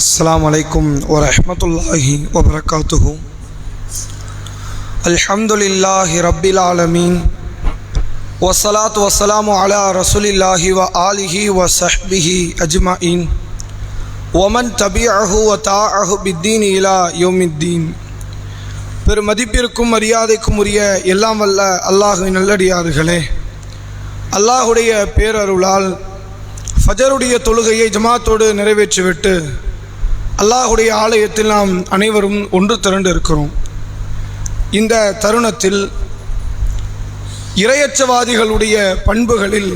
السلام عليكم ورحمة الله وبركاته الحمد لله رب العالمين والصلاة والسلام على رسول الله وآله وصحبه أجمعين ومن تبعه وتاعه بالدين إلى يوم الدين பெரும் மதிப்பிற்கும் மரியாதைக்கும் உரிய எல்லாம் வல்ல அல்லாஹுவின் நல்லடியார்களே அல்லாஹுடைய பேரருளால் ஃபஜருடைய தொழுகையை ஜமாத்தோடு நிறைவேற்றிவிட்டு அல்லாஹுடைய ஆலயத்தில் நாம் அனைவரும் ஒன்று திரண்டு இருக்கிறோம். இந்த தருணத்தில் இரையச்சவாதிகளுடைய பண்புகளில்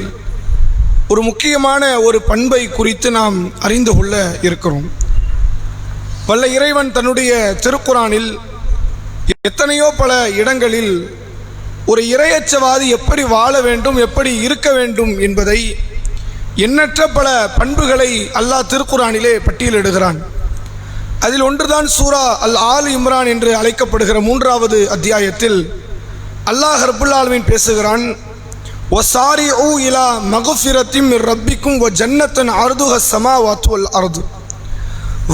ஒரு முக்கியமான ஒரு பண்பை குறித்து நாம் அறிந்து கொள்ள இருக்கிறோம். வல்ல இறைவன் தன்னுடைய திருக்குறானில் எத்தனையோ பல இடங்களில் ஒரு இரையச்சவாதி எப்படி வாழ வேண்டும் எப்படி இருக்க வேண்டும் என்பதை எண்ணற்ற பல பண்புகளை அல்லாஹ் திருக்குறானிலே பட்டியலிடுகிறான். அதில் ஒன்றுதான் சூரா அல் ஆல் இம்ரான் என்று அழைக்கப்படுகிற மூன்றாவது அத்தியாயத்தில் அல்லாஹ் ரபுல்லாலுமின் பேசுகிறான் ஒ சாரி ஊ இலா மகுஃபிரத்திம் ரப்பிக்கும் ஒ ஜன்னத்தன் அர்துஹ சமா வாத்துவல் அர்து.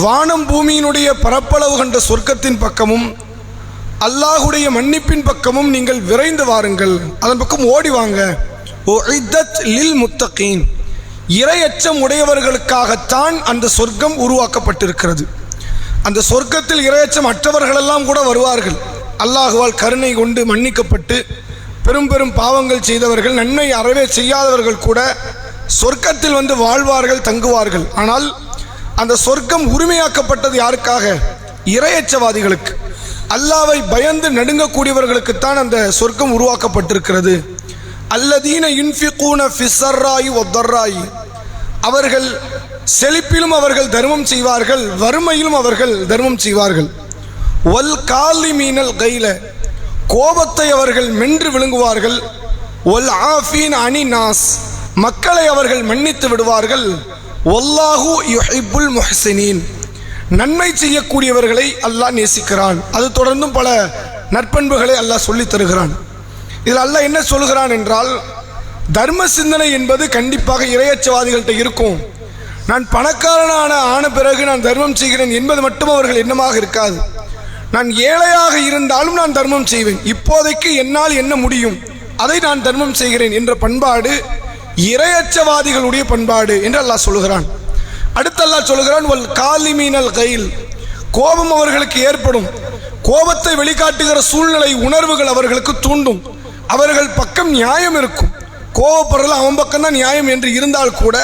வானம் பூமியினுடைய பரப்பளவு கண்ட சொர்க்கத்தின் பக்கமும் அல்லாஹுடைய மன்னிப்பின் பக்கமும் நீங்கள் விரைந்து வாருங்கள். அதன் பக்கம் ஓடி வாங்க. ஓ இத்தத் லில் முத்தகீன். இரையச்சம் உடையவர்களுக்காகத்தான் அந்த சொர்க்கம் உருவாக்கப்பட்டிருக்கிறது. அந்த சொர்க்கத்தில் இரையச்சம் அற்றவர்களெல்லாம் கூட வருவார்கள். அல்லாஹுவால் கருணை கொண்டு மன்னிக்கப்பட்டு பெரும் பெரும் பாவங்கள் செய்தவர்கள் நன்மை அறவே செய்யாதவர்கள் கூட சொர்க்கத்தில் வந்து வாழ்வார்கள் தங்குவார்கள். ஆனால் அந்த சொர்க்கம் உரிமையாக்கப்பட்டது யாருக்காக? இரையச்சவாதிகளுக்கு. அல்லாவை பயந்து நடுங்கக்கூடியவர்களுக்குத்தான் அந்த சொர்க்கம் உருவாக்கப்பட்டிருக்கிறது. அல்லதீன இன்ஃபிகூன ஃபிசர்ராயி ஒத்தர்ராயி அவர்கள் செழிப்பிலும் அவர்கள் தர்மம் செய்வார்கள் வறுமையிலும் அவர்கள் தர்மம் செய்வார்கள். ஒல் காலி மீனல் கையில கோபத்தை அவர்கள் மென்று விழுங்குவார்கள். ஒல் ஆஃபீன் அனி நாஸ் மக்களை அவர்கள் மன்னித்து விடுவார்கள். ஒல்லாஹு யுஹிபுல் முஹசினின் நன்மை செய்யக்கூடியவர்களை அல்லாஹ் நேசிக்கிறான். அது தொடர்ந்தும் பல நற்பண்புகளை அல்லாஹ் சொல்லித் தருகிறான். இதில் அல்லாஹ் என்ன சொல்கிறான் என்றால் தர்ம சிந்தனை என்பது கண்டிப்பாக இரையச்சவாதிகள்கிட்ட இருக்கும். நான் பணக்காரனான ஆன பிறகு நான் தர்மம் செய்கிறேன் என்பது மட்டும் அவர்கள் எண்ணமாக இருக்காது. நான் ஏழையாக இருந்தாலும் நான் தர்மம் செய்வேன். இப்போதைக்கு என்னால் என்ன முடியும்? அதை நான் தர்மம் செய்கிறேன் என்ற பண்பாடு இரையச்சவாதிகளுடைய பண்பாடு என்று அல்லாஹ் சொல்கிறான் அடுத்து அல்லாஹ் சொல்கிறான் ஒல் காலிமீனல் கையில் கோபம் அவர்களுக்கு ஏற்படும். கோபத்தை வெளிக்காட்டுகிற சூழ்நிலை உணர்வுகள் அவர்களுக்கு தூண்டும். அவர்கள் பக்கம் நியாயம் இருக்கும். கோபப்படுறதுல அவன் பக்கம்தான் நியாயம் என்று இருந்தால் கூட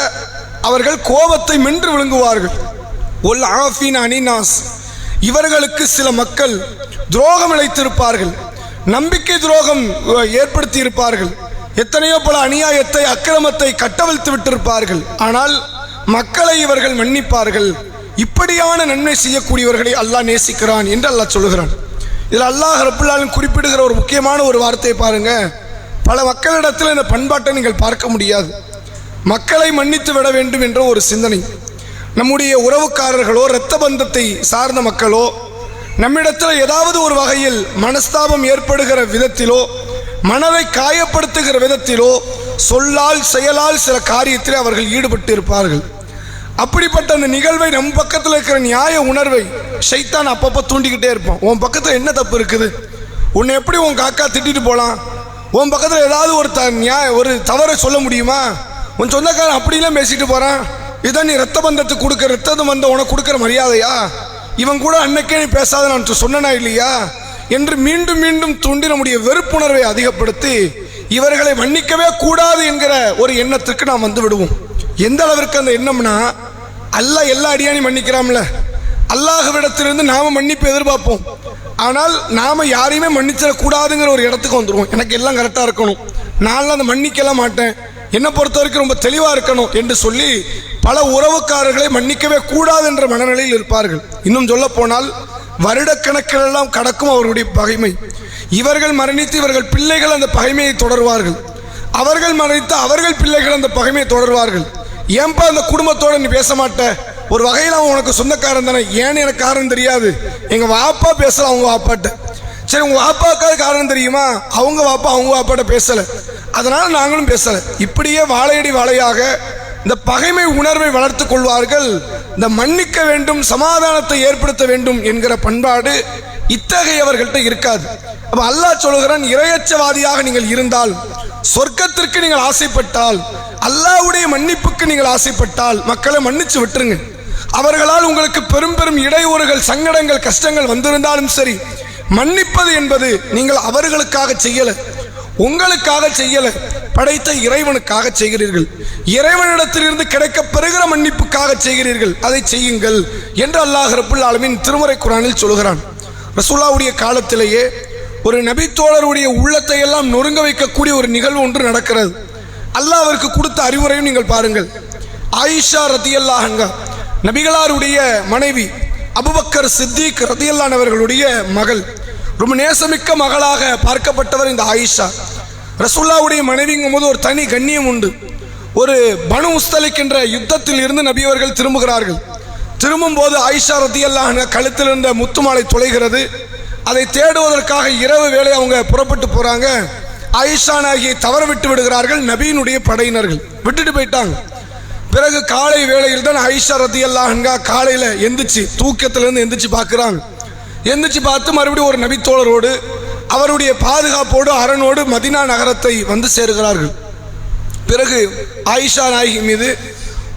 அவர்கள் கோபத்தை மென்று விழுங்குவார்கள். ஒல் ஆஃபின் அனினாஸ் இவர்களுக்கு சில மக்கள் துரோகம் இழைத்திருப்பார்கள். நம்பிக்கை துரோகம் ஏற்படுத்தி இருப்பார்கள் எத்தனையோ பல அநியாயத்தை அக்கிரமத்தை கட்டவிழ்த்து விட்டிருப்பார்கள். ஆனால் மக்களை இவர்கள் மன்னிப்பார்கள். இப்படியான நன்மை செய்யக்கூடியவர்களை அல்லாஹ் நேசிக்கிறான் என்று அல்லாஹ் சொல்லுகிறான். இதில் அல்லாஹ் ரப்புல்லாலும் குறிப்பிடுகிற ஒரு முக்கியமான ஒரு வார்த்தையை பாருங்கள் பல மக்களிடத்தில் இந்த பண்பாட்டை நீங்கள் பார்க்க முடியாது. மக்களை மன்னித்து விட வேண்டும் என்ற ஒரு சிந்தனை. நம்முடைய உறவுக்காரர்களோ இரத்த பந்தத்தை சார்ந்த மக்களோ நம்மிடத்தில் ஏதாவது ஒரு வகையில் மனஸ்தாபம் ஏற்படுகிற விதத்திலோ மனதை காயப்படுத்துகிற விதத்திலோ சொல்லால் செயலால் சில காரியத்தில் அவர்கள் ஈடுபட்டு இருப்பார்கள் அப்படிப்பட்ட அந்த நிகழ்வை நம் பக்கத்தில் இருக்கிற நியாய உணர்வை ஷைத்தான் அப்பப்போ தூண்டிக்கிட்டே இருப்பான். உன் பக்கத்தில் என்ன தப்பு இருக்குது? உன்னை எப்படி உன் காக்கா திட்டிட்டு போகலாம் உன் பக்கத்தில் ஏதாவது ஒரு த நியாய ஒரு தவறை சொல்ல முடியுமா? உன் சொந்தக்காரன் அப்படிலாம் பேசிட்டு போகிறான் இதான் நீ ரத்த பந்தத்துக்கு கொடுக்குற ரத்தம் பந்தம் உனக்கு கொடுக்குற மரியாதையா? இவன் கூட அன்னைக்கே நீ பேசாத நான் சொன்னனா இல்லையா? என்று மீண்டும் மீண்டும் தூண்டி நம்முடைய வெறுப்புணர்வை அதிகப்படுத்தி இவர்களை மன்னிக்கவே கூடாது என்கிற ஒரு எண்ணத்திற்கு நாம் வந்து விடுவோம். எந்த அளவிற்கு அந்த எண்ணம்னா அல்ல எல்லா அடியானையும் மன்னிக்கிறாம்ல? அல்லாஹ்விடத்திலிருந்து நாம மன்னிப்பு எதிர்பார்ப்போம். ஆனால் நாம யாரையுமே மன்னிச்சிடக்கூடாதுங்கிற ஒரு இடத்துக்கு வந்துடுவோம் எனக்கு எல்லாம் கரெக்டாக இருக்கணும். நான்லாம் அந்த மன்னிக்கலாம் மாட்டேன். என்னை பொறுத்த வரைக்கும் ரொம்ப தெளிவாக இருக்கணும் என்று சொல்லி பல உறவுக்காரர்களை மன்னிக்கவே கூடாது என்ற மனநிலையில் இருப்பார்கள். இன்னும் சொல்ல போனால் வருடக்கணக்கிலெல்லாம் கடக்கும் அவர்களுடைய பகைமை. இவர்கள் மரணித்து இவர்கள் பிள்ளைகள் அந்த பகைமையை தொடர்வார்கள். அவர்கள் மரணித்து அவர்கள் பிள்ளைகள் அந்த பகைமையை தொடர்வார்கள். ஏன்பா அந்த குடும்பத்தோடு நீ பேச மாட்ட? ஒரு வகையில் அவன் உனக்கு சொந்தக்காரன் தானே. ஏன்னு எனக்கு காரணம் தெரியாது. எங்கள் வாப்பா பேசலாம் அவங்க வாப்பாட்ட. சரி உங்கள் வாப்பாக்காவது காரணம் தெரியுமா? அவங்க வாப்பா அவங்க வாப்பாட்ட பேசலை. அதனால் நாங்களும் பேசலை. இப்படியே வாழையடி வாழையாக இந்த பகைமை உணர்வை வளர்த்து கொள்வார்கள். இந்த மன்னிக்க வேண்டும் சமாதானத்தை ஏற்படுத்த வேண்டும் என்கிற பண்பாடு இத்தகையவர்கள்ட்ட இருக்காது. அப்ப அல்லாஹ் சொல்லுகிறான் இரையச்சவாதியாக நீங்கள் இருந்தால் சொர்க்கத்திற்கு நீங்கள் ஆசைப்பட்டால் அல்லாஹ்வுடைய மன்னிப்புக்கு நீங்கள் ஆசைப்பட்டால் மக்களை மன்னிச்சு விட்டுருங்க. அவர்களால் உங்களுக்கு பெரும் பெரும் இடையூறுகள் சங்கடங்கள் கஷ்டங்கள் வந்திருந்தாலும் சரி மன்னிப்பது என்பது நீங்கள் அவர்களுக்காக செய்யலை. உங்களுக்காக செய்யலை படைத்த இறைவனுக்காக செய்கிறீர்கள். இறைவனிடத்திலிருந்து கிடைக்க பெறுகிற மன்னிப்புக்காக செய்கிறீர்கள். அதை செய்யுங்கள் என்று அல்லாஹ் ரப்புல் ஆலமின் திருமறை குரானில் சொல்கிறான் ரசூல்லாவுடைய காலத்திலேயே ஒரு நபித்தோழருடைய உள்ளத்தை எல்லாம் நொறுங்க வைக்கக்கூடிய ஒரு நிகழ்வு ஒன்று நடக்கிறது. அல்லாஹ் அவருக்கு கொடுத்த அறிவுரையும் நீங்கள் பாருங்கள். ஆயிஷா ரதியல்லாஹங்க நபிகளாருடைய மனைவி அபுபக்கர் சித்திக் ரத்தியல்லானவர்களுடைய மகள். ரொம்ப நேசமிக்க மகளாக பார்க்கப்பட்டவர் இந்த ஆயிஷா. ரசுல்லாவுடைய மனைவிங்கும் போது ஒரு தனி கண்ணியம் உண்டு. ஒரு பனு உஸ்தலிக்கின்ற யுத்தத்தில் இருந்து நபியவர்கள் திரும்புகிறார்கள். திரும்பும் போது ஆயிஷா ரதியல்லாஹ் கழுத்தில் இருந்த முத்துமாலை துளைகிறது அதை தேடுவதற்காக இரவு வேளை அவங்க புறப்பட்டு போறாங்க. ஆயிஷா நாகியை தவற விட்டு விடுகிறார்கள் நபியினுடைய படையினர்கள். விட்டுட்டு போயிட்டாங்க. பிறகு காலை வேளையில் தான் ஆயிஷா ரதி காலையில் எந்திரிச்சு தூக்கத்திலிருந்து எந்திரிச்சு பார்க்குறாங்க. எந்திரிச்சு பார்த்து மறுபடியும் ஒரு நபித்தோழரோடு அவருடைய பாதுகாப்போடு அரணோடு மதினா நகரத்தை வந்து சேருகிறார்கள். பிறகு ஆயிஷா நாயகி மீது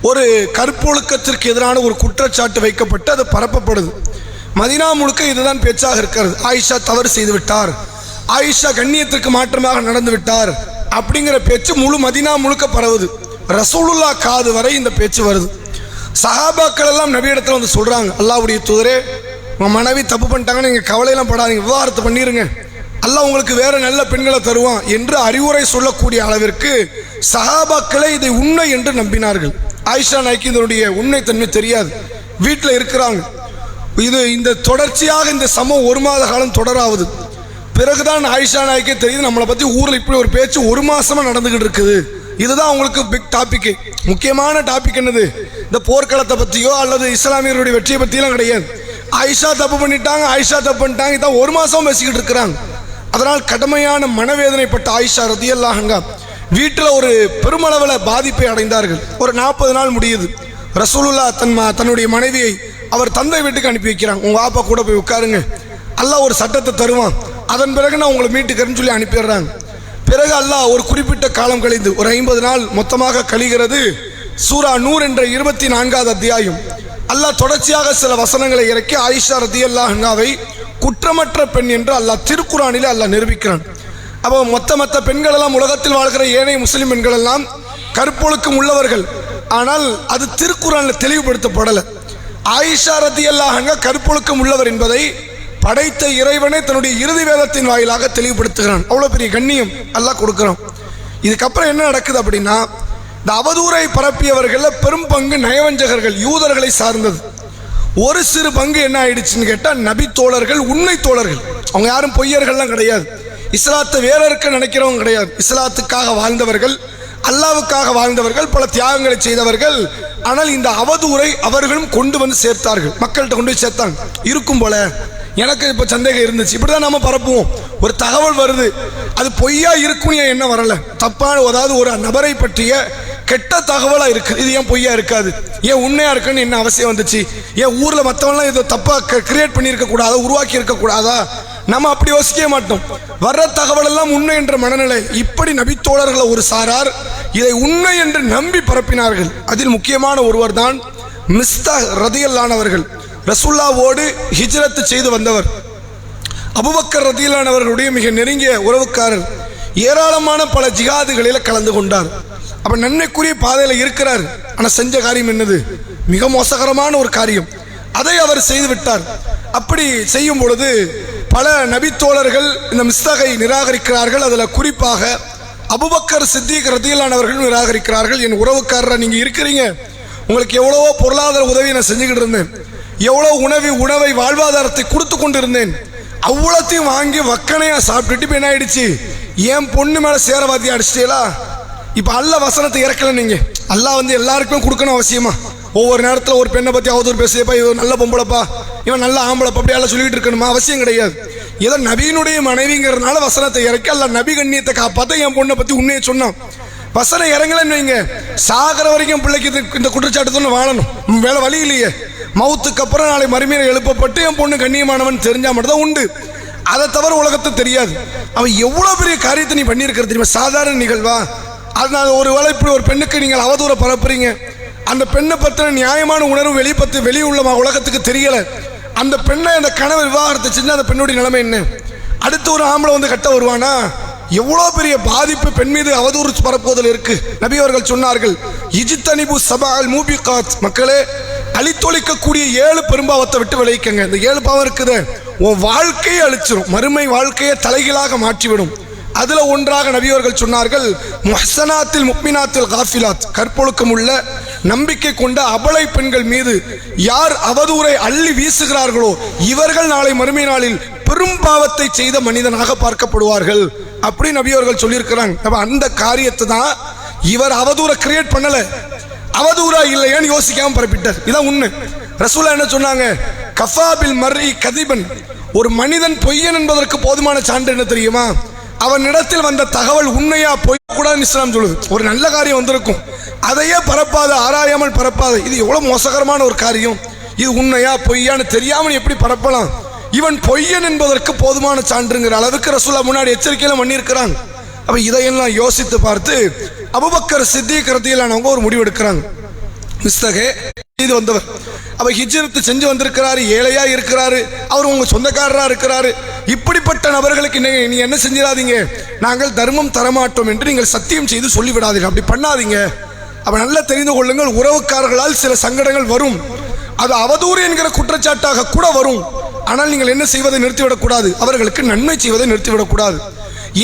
ஒரு கற்பொழுக்கத்திற்கு எதிரான ஒரு குற்றச்சாட்டு வைக்கப்பட்டு அது பரப்பப்படுது. மதினா முழுக்க இதுதான் பேச்சாக இருக்கிறது. ஆயிஷா தவறு செய்து விட்டார். ஆயிஷா கண்ணியத்திற்கு மாற்றமாக நடந்து விட்டார். அப்படிங்கிற பேச்சு முழு மதினா முழுக்க பரவுது. ரசூலுல்லா காது வரை இந்த பேச்சு வருது. சஹாபாக்கள் எல்லாம் நபியிடத்தில் வந்து சொல்கிறாங்க அல்லாவுடைய தூதரே உங்கள் மனைவி தப்பு பண்ணிட்டாங்கன்னு நீங்கள் கவலையெல்லாம் படாதீங்க. விவாகரத்து பண்ணிடுங்க அல்லாஹ் உங்களுக்கு வேற நல்ல பெண்களை தருவான் என்று அறிவுரை சொல்லக்கூடிய அளவிற்கு சஹாபாக்களே இதை உண்மை என்று நம்பினார்கள். ஆயிஷா நாய்க்கு இதனுடைய உண்மைத்தன்மை தெரியாது. வீட்டில் இருக்கிறாங்க. இது இந்த தொடர்ச்சியாக இந்த சமம் ஒரு மாத காலம் தொடராகுது பிறகுதான் ஆயிஷா நாய்க்கே தெரியுது நம்மளை பற்றி ஊரில் இப்படி ஒரு பேச்சு ஒரு மாதமாக நடந்துக்கிட்டு இருக்குது. இதுதான் உங்களுக்கு பிக் டாபிக் முக்கியமான டாபிக் என்னது? இந்த போர்க்களத்தை பற்றியோ அல்லது இஸ்லாமியர்களுடைய வெற்றியை பற்றியெல்லாம் கிடையாது. ஆயிஷா தப்பு பண்ணிட்டாங்க ஆயிஷா தப்பு பண்ணிட்டாங்க. இதான் ஒரு மாதம் பேசிக்கிட்டு இருக்கிறாங்க. அதனால் கடுமையான மனவேதனைப்பட்ட ஆயிஷா ரதியல்லாஹங்க வீட்டில் ஒரு பெருமளவில் பாதிப்பை அடைந்தார்கள். ஒரு நாற்பது நாள் முடியுது. ரசூலுல்லா தன் தன்னுடைய மனைவியை அவர் தந்தை வீட்டுக்கு அனுப்பி வைக்கிறாங்க. உங்கள் ஆப்பா கூட போய் உட்காருங்க. அல்லாஹ் ஒரு சட்டத்தை தருவான். அதன் பிறகு நான் உங்களை மீட்டுக்கிறேன்னு சொல்லி அனுப்பிடுறாங்க. பிறகு அல்லாஹ் ஒரு குறிப்பிட்ட காலம் கழிந்து ஒரு ஐம்பது நாள் மொத்தமாக கழிகிறது. சூரா நூறு என்ற இருபத்தி நான்காவது அத்தியாயம். அல்லாஹ் தொடர்ச்சியாக சில வசனங்களை இறக்கி ஆயிஷா ரதி அல்லாஹாவை குற்றமற்ற பெண் என்று அல்லாஹ் திருக்குறானிலே அல்லாஹ் நிரூபிக்கிறான். அப்போ மொத்த மொத்த பெண்கள் எல்லாம் உலகத்தில் வாழ்கிற ஏனைய முஸ்லீம் பெண்கள் எல்லாம் கற்பொழுக்கம் உள்ளவர்கள். ஆனால் அது திருக்குறானில் தெளிவுபடுத்தப்படலை. ஆயிஷா ரதி அல்லாஹங்க கற்பொழுக்கம் உள்ளவர் என்பதை படைத்த இறைவனே தன்னுடைய இறுதி வேதத்தின் வாயிலாக தெளிவுபடுத்துகிறான். அவ்வளோ பெரிய கண்ணியம் எல்லாம் கொடுக்குறான். இதுக்கப்புறம் என்ன நடக்குது அப்படின்னா இந்த அவதூறை பரப்பியவர்களில் பெரும் பங்கு நயவஞ்சகர்கள் யூதர்களை சார்ந்தது. ஒரு சிறு பங்கு என்ன ஆயிடுச்சுன்னு கேட்டால் நபி தோழர்கள் உண்மை தோழர்கள். அவங்க யாரும் பொய்யர்கள்லாம் கிடையாது. இஸ்லாத்தை வேற இருக்க நினைக்கிறவங்க கிடையாது. இஸ்லாத்துக்காக வாழ்ந்தவர்கள் அல்லாவுக்காக வாழ்ந்தவர்கள் பல தியாகங்களை செய்தவர்கள். ஆனால் இந்த அவதூரை அவர்களும் கொண்டு வந்து சேர்த்தார்கள். மக்கள்கிட்ட கொண்டு போய் சேர்த்தாங்க. இருக்கும் போல எனக்கு இப்போ சந்தேகம் இருந்துச்சு. இப்படிதான் நம்ம பரப்புவோம். ஒரு தகவல் வருது. அது பொய்யா இருக்கும் ஏன் என்ன வரல? தப்பான அதாவது ஒரு நபரை பற்றிய கெட்ட தகவலாக இருக்கு. இது ஏன் பொய்யா இருக்காது? ஏன் உண்மையா இருக்குன்னு என்ன அவசியம் வந்துச்சு? ஏன் ஊர்ல மற்றவங்களாம் இதை தப்பா கிரியேட் பண்ணியிருக்க கூடாதா? உருவாக்கி இருக்க கூடாதா? நம்ம அப்படி யோசிக்கவே மாட்டோம். வர்ற தகவல் எல்லாம் உண்மை என்ற மனநிலை. இப்படி நபித்தோழர்களை ஒரு சாரார் இதை உண்மை என்று நம்பி பரப்பினார்கள். அதில் முக்கியமான ஒருவர் தான் மிஸ்தா ரதியல்லானவர்கள். ரசுல்லாவோடு ஹிஜ்ரத்து செய்து வந்தவர். அபுபக்கர் ரதியல்லானவர்களுடைய மிக நெருங்கிய உறவுக்காரர். ஏராளமான பல ஜிகாதுகளில் கலந்து கொண்டார். அப்ப நன்மைக்குரிய பாதையில் இருக்கிறார். ஆனால் செஞ்ச காரியம் என்னது? மிக மோசகரமான ஒரு காரியம். அதை அவர் செய்து விட்டார். அப்படி செய்யும் பொழுது பல நபித்தோழர்கள் இந்த மிஸ்தகை நிராகரிக்கிறார்கள். அதில் குறிப்பாக அபுபக்கர் சித்திக் நிராகரிக்கிறார்கள். என் உறவுக்காரராக நீங்கள் இருக்கிறீங்க. உங்களுக்கு எவ்வளவோ பொருளாதார உதவி நான் செஞ்சுக்கிட்டு இருந்தேன். எவ்வளோ உணவு உணவை வாழ்வாதாரத்தை கொடுத்து கொண்டிருந்தேன். அவ்வளோத்தையும் வாங்கி வக்கனையாக சாப்பிட்டுட்டு இப்போ என்ன ஆயிடுச்சு? என் பொண்ணு மேலே சேரவாதி அடிச்சிட்டீங்களா இப்போ அல்ல வசனத்தை இறக்கல நீங்கள் அல்லா வந்து எல்லாருக்குமே கொடுக்கணும் அவசியமா? ஒவ்வொரு நேரத்தில் ஒரு பெண்ணை பற்றி அவதூறு பேசியப்பா இவன் நல்ல பொம்பளைப்பா. இவன் நல்ல ஆம்பளைப்பா. அப்படி எல்லாம் சொல்லிட்டு இருக்கணுமா? அவசியம் கிடையாது. ஏதோ நபியினுடைய மனைவிங்கிறதுனால வசனத்தை இறக்கி அல்ல நபி கண்ணியத்தை காப்பாற்ற என் பொண்ணை பற்றி உண்மையை சொன்னான். வசனம் இறங்கலன்னு வைங்க. சாகிற வரைக்கும் பிள்ளைக்கு இந்த குற்றச்சாட்டு வாழணும். வேலை வழி இல்லையே. மவுத்துக்கு அப்புறம் நாளை மறுமையில் எழுப்பப்பட்டு என் பொண்ணு கண்ணியமானவன் தெரிஞ்சால் மட்டும் தான் உண்டு. அதை தவிர உலகத்தை தெரியாது. அவன் எவ்வளோ பெரிய காரியத்தை நீ பண்ணியிருக்கிறது தெரியுமா? சாதாரண நிகழ்வா? அதனால் ஒரு வேளை இப்படி ஒரு பெண்ணுக்கு நீங்கள் அவதூற பரப்புறீங்க. அந்த பெண்ணை பற்றின நியாயமான உணர்வு வெளிப்பத்து வெளியே உலகத்துக்கு தெரியலை. அந்த பெண்ணை அந்த கணவர் விவாகரத்தை செஞ்சு அந்த பெண்ணுடைய நிலைமை என்ன? அடுத்து ஒரு ஆம்பளை வந்து கட்ட வருவானா? எவ்வளோ பெரிய பாதிப்பு பெண் மீது அவதூறு பரப்புவதில் இருக்கு? நபி அவர்கள் சொன்னார்கள் இஜித்தனிபு சபால் மூபி காத் மக்களே அழித்தொழிக்கக்கூடிய ஏழு பெரும்பாவத்தை விட்டு விளைவிக்கங்க இந்த ஏழு பாவம் இருக்குது. உன் வாழ்க்கையை அழிச்சிடும் மறுமை வாழ்க்கையை தலைகீழாக மாற்றிவிடும். அதில் ஒன்றாக நபியவர்கள் சொன்னார்கள் முஹசனாத்தில் முக்மினாத்தில் காஃபிலாத். கற்பொழுக்கம் உள்ள நம்பிக்கை கொண்ட அபலை பெண்கள் மீது யார் அவதூரை அள்ளி வீசுகிறார்களோ இவர்கள் நாளை மறுமை நாளில் பெரும் பாவத்தை செய்த மனிதனாக பார்க்கப்படுவார்கள். அப்படி நபியவர்கள் சொல்லியிருக்கிறாங்க. அப்ப அந்த காரியத்தை தான் இவர் அவதூறை கிரியேட் பண்ணல. அவதூறா இல்லையான்னு யோசிக்காம பரப்பிட்டார். இதான் உண்மை. ரசூலா என்ன சொன்னாங்க? கஃபாபில் மர்ரி கதிபன். ஒரு மனிதன் பொய்யன் என்பதற்கு போதுமான சான்று என்ன தெரியுமா? அவனிடத்தில் வந்த தகவல் உண்மையா பொய் இஸ்லாம் சொல்லுது. ஒரு நல்ல காரியம் வந்திருக்கும். அதையே பரப்பாத ஆராயாமல் பரப்பாத இது எவ்வளவு மோசகரமான ஒரு காரியம். இது உண்மையா பொய்யான்னு தெரியாமல் எப்படி பரப்பலாம்? இவன் பொய்யன் என்பதற்கு போதுமான சான்றுங்கிற அளவுக்கு ரசூலா முன்னாடி எச்சரிக்கையில பண்ணியிருக்கிறாங்க. அப்ப இதையெல்லாம் யோசித்து பார்த்து அபுபக்கர் சித்திக் அவங்க ஒரு முடிவெடுக்கிறாங்க. மிஸ்தகே செய்து வந்தவர். அவர் ஹிஜ்ரத்து செஞ்சு வந்திருக்கிறாரு ஏழையா இருக்கிறாரு அவர் உங்க சொந்தக்காரரா இருக்கிறாரு. இப்படிப்பட்ட நபர்களுக்கு நீ என்ன செஞ்சிடாதீங்க. நாங்கள் தர்மம் தரமாட்டோம் என்று நீங்கள் சத்தியம் செய்து சொல்லிவிடாதீங்க அப்படி பண்ணாதீங்க. அப்ப நல்லா தெரிந்து கொள்ளுங்கள் உறவுக்காரர்களால் சில சங்கடங்கள் வரும். அது அவதூறு என்கிற குற்றச்சாட்டாக கூட வரும். ஆனால் நீங்கள் என்ன செய்வதை நிறுத்திவிடக்கூடாது. அவர்களுக்கு நன்மை செய்வதை நிறுத்திவிடக்கூடாது.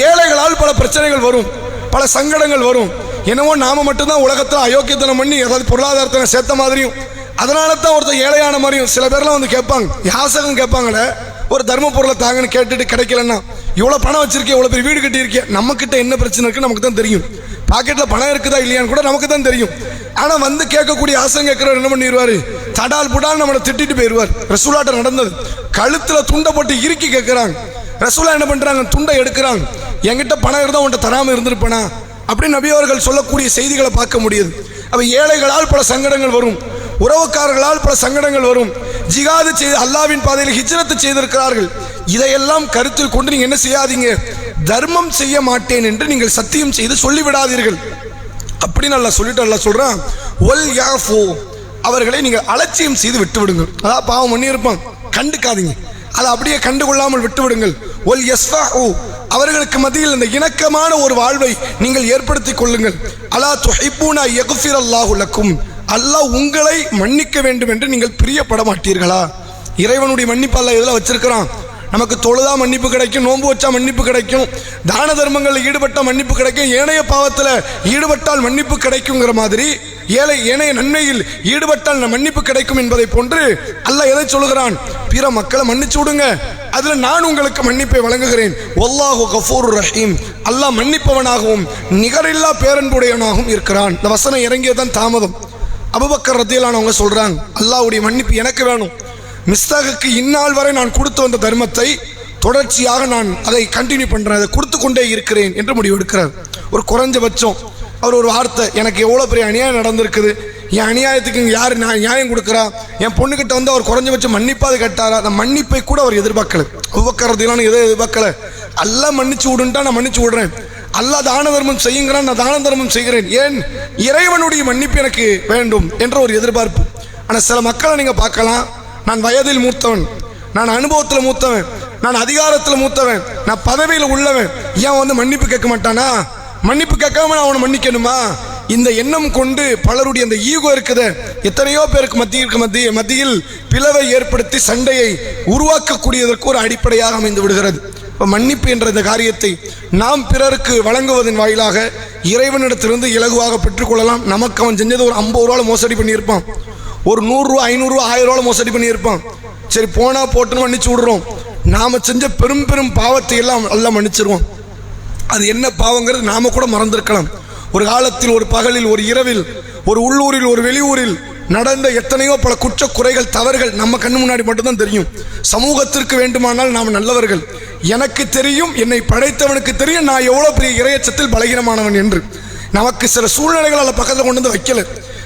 ஏழைகளால் பல பிரச்சனைகள் வரும். பல சங்கடங்கள் வரும். என்னவோ நாம மட்டும்தான் உலகத்தில் அயோக்கியத்தனம் பண்ணி ஏதாவது பொருளாதாரத்தை சேர்த்த மாதிரியும் அதனால தான் ஒருத்தர் ஏழையான மாதிரியும் சில பேர்லாம் வந்து கேட்பாங்க. யாசகம் கேட்பாங்களே ஒரு தர்ம பொருளை தாங்கன்னு கேட்டுட்டு கிடைக்கலன்னா இவ்வளோ பணம் வச்சிருக்கேன் இவ்வளோ பெரிய வீடு கட்டியிருக்கேன் நம்மக்கிட்ட என்ன பிரச்சனை இருக்குன்னு நமக்கு தான் தெரியும். பாக்கெட்டில் பணம் இருக்குதா இல்லையான்னு கூட நமக்கு தான் தெரியும். ஆனால் வந்து கேட்கக்கூடிய ஆசங்க கேட்குறவர் என்ன பண்ணிடுவார்? தடால் புடால் நம்மளை திட்டிட்டு போயிடுவார். ரசூலாட்டம் நடந்தது. கழுத்தில் துண்டை போட்டு இறுக்கி கேட்குறாங்க. ரசூலா என்ன பண்ணுறாங்க துண்டை எடுக்கிறாங்க. என்கிட்ட பணம் இருந்தால் உன்ட்ட தராமல் இருந்திருப்பேனா? அப்படின்னு நபி அவர்கள் சொல்லக்கூடிய செய்திகளை பார்க்க முடியுது. அப்போ ஏழைகளால் பல சங்கடங்கள் வரும். உறவுக்காரர்களால் பல சங்கடங்கள் வரும். ஜிகாது செய்து அல்லாவின் பாதையில் ஹிஜ்ரத்து செய்திருக்கிறார்கள். இதையெல்லாம் கருத்தில் கொண்டு நீங்கள் என்ன செய்யாதீங்க? தர்மம் செய்ய மாட்டேன் என்று நீங்கள் சத்தியம் செய்து சொல்லிவிடாதீர்கள். அப்படின்னு நல்லா சொல்லிட்டு நல்லா சொல்கிறான் ஒல் யாஃபோ. அவர்களை நீங்கள் அலட்சியம் செய்து விட்டு விடுங்க அதான் பாவம் பண்ணியிருப்பான். கண்டுக்காதீங்க. அதை அப்படியே கண்டுகொள்ளாமல் விட்டு விடுங்கள் ஒல் யஸ்ஃபாஹு. அவர்களுக்கு மத்தியில் இந்த இணக்கமான ஒரு வாழ்வை நீங்கள் ஏற்படுத்தி கொள்ளுங்கள். அலா துஹிப்பூனா யக்ஃபிர் அல்லாஹுலக்கும் அல்லாஹ் உங்களை மன்னிக்க வேண்டும் என்று நீங்கள் பிரியப்பட மாட்டீர்களா இறைவனுடைய மன்னிப்பு அல்லாஹ் எதில் வச்சிருக்கிறான்? நமக்கு தொழுதா மன்னிப்பு கிடைக்கும் நோன்பு வச்சா மன்னிப்பு கிடைக்கும் தான தர்மங்களில் ஈடுபட்ட மன்னிப்பு கிடைக்கும் ஏனைய பாவத்தில் ஈடுபட்டால் மன்னிப்பு கிடைக்குங்கிற மாதிரி ஏழை ஏனைய நன்மையில் ஈடுபட்டால் மன்னிப்பு கிடைக்கும் என்பதை போன்று அல்ல எதை சொல்லுகிறான்? பிற மக்களை மன்னிச்சு விடுங்க. அதில் நான் உங்களுக்கு மன்னிப்பை வழங்குகிறேன். ஒல்லாஹு கஃபூர் ரஹீம். அல்லாஹ் மன்னிப்பவனாகவும் நிகரில்லா பேரன்புடையவனாகவும் இருக்கிறான். இந்த வசனம் இறங்கியதான் தாமதம். அபுபக்கர் ரத்தியலானவங்க சொல்கிறாங்க அல்லாவுடைய மன்னிப்பு எனக்கு வேணும். மிஸ்தாகுக்கு இந்நாள் வரை நான் கொடுத்து வந்த தர்மத்தை தொடர்ச்சியாக நான் அதை கண்டினியூ பண்ணுறேன் அதை கொடுத்து கொண்டே இருக்கிறேன் என்று முடிவெடுக்கிறார் ஒரு குறைஞ்சபட்சம் அவர் ஒரு வார்த்தை எனக்கு எவ்வளோ பெரிய அநியாயம் நடந்திருக்குது. என் அநியாயத்துக்கு யார் நான் நியாயம் கொடுக்குறா? என் பொண்ணுக்கிட்ட வந்து அவர் குறைஞ்சபட்சம் மன்னிப்பாது கேட்டாரா? அந்த மன்னிப்பை கூட அவர் எதிர்பார்க்கல. அவ்வக்கறதுலாம் எதை எதிர்பார்க்கல. எல்லாம் மன்னிச்சு விடுன்ட்டா நான் மன்னிச்சு விடுறேன். அல்லாஹ் தான தர்மம் செய்யுங்கிறான் நான் தான தர்மம் செய்கிறேன். ஏன்? இறைவனுடைய மன்னிப்பு எனக்கு வேண்டும் என்ற ஒரு எதிர்பார்ப்பு. ஆனால் சில மக்களை நீங்கள் பார்க்கலாம் நான் வயதில் மூத்தவன். நான் அனுபவத்தில் மூத்தவன். நான் அதிகாரத்தில் மூத்தவன். நான் பதவியில் உள்ளவன். ஏன் வந்து மன்னிப்பு கேட்க மாட்டானா? மன்னிப்பு கேட்காம நான் அவனை மன்னிக்கணுமா? இந்த எண்ணம் கொண்டு பலருடைய அந்த ஈகோ இருக்குத. எத்தனையோ பேருக்கு மத்தியிற்கு மத்திய மத்தியில் பிளவை ஏற்படுத்தி சண்டையை உருவாக்கக்கூடியதற்கு ஒரு அடிப்படையாக அமைந்து விடுகிறது. இப்போ மன்னிப்பு என்ற இந்த காரியத்தை நாம் பிறருக்கு வழங்குவதன் வாயிலாக இறைவனிடத்திலிருந்து இலகுவாக பெற்றுக்கொள்ளலாம். நமக்கு அவன் செஞ்சது ஒரு ஐம்பது ரூபாய் மோசடி பண்ணியிருப்பான். ஒரு நூறுரூவா ஐநூறுரூவா ஆயிரம் ரூபா மோசடி பண்ணியிருப்பான். சரி போனால் போட்டுன்னு மன்னிச்சு விடுறோம். நாம் செஞ்ச பெரும் பெரும் பாவத்தை எல்லாம் எல்லாம் மன்னிச்சிருவோம். அது என்ன பாவங்கிறது நாம் கூட மறந்திருக்கலாம். ஒரு காலத்தில் ஒரு பகலில் ஒரு இரவில் ஒரு உள்ளூரில் ஒரு வெளியூரில் நடந்த எத்தனையோ பல குற்ற குறைகள் தவறுகள் நம்ம கண்ணு முன்னாடி மட்டும்தான் தெரியும். சமூகத்திற்கு வேண்டுமானால் நாம் நல்லவர்கள். எனக்கு தெரியும் என்னை படைத்தவனுக்கு தெரியும் நான் எவ்வளோ பெரிய இரையச்சத்தில் பலகீனமானவன் என்று. நமக்கு சில சூழ்நிலைகள் அதில் பக்கத்தில் கொண்டு வந்து வைக்கல.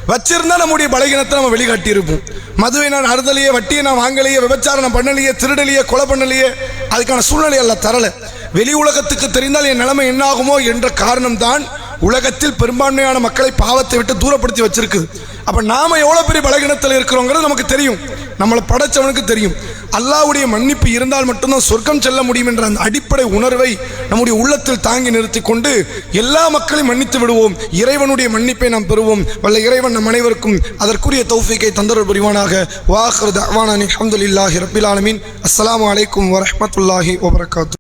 வச்சிருந்தா நம்முடைய பலகீனத்தை நம்ம வெளிக்காட்டி இருப்போம் மதுவை நான் அறுதலையே வட்டியை நான் வாங்கலையே விபச்சாரம் நான் பண்ணலையே திருடலையே கொலை பண்ணலையே அதுக்கான சூழ்நிலை எல்லாம் தரல. வெளி உலகத்துக்கு தெரிந்தால் என் நிலைமை என்னாகுமோ என்ற என்ற காரணம்தான் உலகத்தில் பெரும்பான்மையான மக்களை பாவத்தை விட்டு தூரப்படுத்தி வச்சிருக்குது அப்போ நாம எவ்வளோ பெரிய பலகீனத்தில் இருக்கிறோங்கிறது நமக்கு தெரியும். நம்மளை படைச்சவனுக்கு தெரியும். அல்லாஹ்வுடைய மன்னிப்பு இருந்தால் மட்டும்தான் சொர்க்கம் செல்ல முடியும் என்ற அந்த அடிப்படை உணர்வை நம்முடைய உள்ளத்தில் தாங்கி நிறுத்தி கொண்டு எல்லா மக்களையும் மன்னித்து விடுவோம். இறைவனுடைய மன்னிப்பை நாம் பெறுவோம். வல்ல இறைவன் நம் அனைவருக்கும் அதற்குரிய தௌஃபிக்கை தந்தரல் புரிவானாக. வாஹர் தவானி அஹமதுல்லாஹி ரபிலாலமின் அஸ்லாம் வலைக்கம் அலைக்கும் வபரகாத்து.